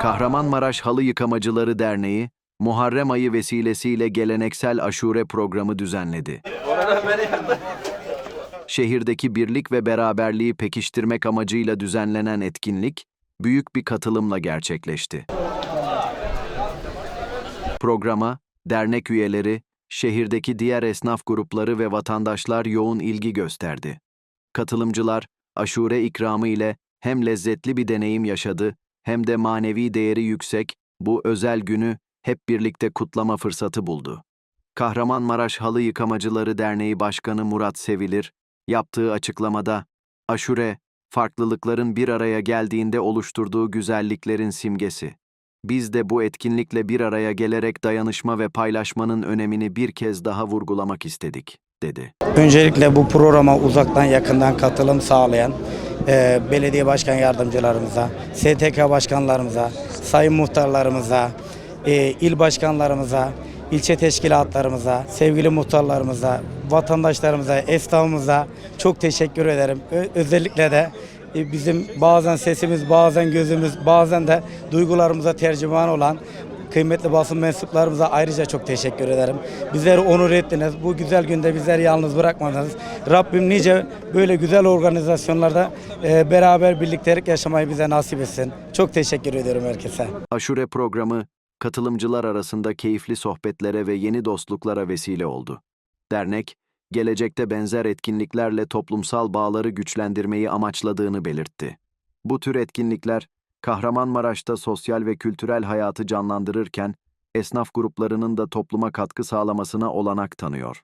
Kahramanmaraş Halı Yıkamacıları Derneği, Muharrem ayı vesilesiyle geleneksel aşure programı düzenledi. Şehirdeki birlik ve beraberliği pekiştirmek amacıyla düzenlenen etkinlik, büyük bir katılımla gerçekleşti. Programa, dernek üyeleri, şehirdeki diğer esnaf grupları ve vatandaşlar yoğun ilgi gösterdi. Katılımcılar, aşure ikramı ile hem lezzetli bir deneyim yaşadı, hem de manevi değeri yüksek, bu özel günü hep birlikte kutlama fırsatı buldu. Kahramanmaraş Halı Yıkamacıları Derneği Başkanı Murat Sevilir, yaptığı açıklamada, aşure, farklılıkların bir araya geldiğinde oluşturduğu güzelliklerin simgesi. Biz de bu etkinlikle bir araya gelerek dayanışma ve paylaşmanın önemini bir kez daha vurgulamak istedik, dedi. Öncelikle bu programa uzaktan yakından katılım sağlayan e, belediye başkan yardımcılarımıza, STK başkanlarımıza, sayın muhtarlarımıza, e, il başkanlarımıza, ilçe teşkilatlarımıza, sevgili muhtarlarımıza, vatandaşlarımıza, esnafımıza çok teşekkür ederim. Ö- özellikle de e, bizim bazen sesimiz, bazen gözümüz, bazen de duygularımıza tercüman olan Kıymetli basın mensuplarımıza ayrıca çok teşekkür ederim. Bizleri onur ettiniz. Bu güzel günde bizleri yalnız bırakmadınız. Rabbim nice böyle güzel organizasyonlarda e, beraber birliktelik yaşamayı bize nasip etsin. Çok teşekkür ediyorum herkese. Aşure programı, katılımcılar arasında keyifli sohbetlere ve yeni dostluklara vesile oldu. Dernek, gelecekte benzer etkinliklerle toplumsal bağları güçlendirmeyi amaçladığını belirtti. Bu tür etkinlikler, Kahramanmaraş'ta sosyal ve kültürel hayatı canlandırırken, esnaf gruplarının da topluma katkı sağlamasına olanak tanıyor.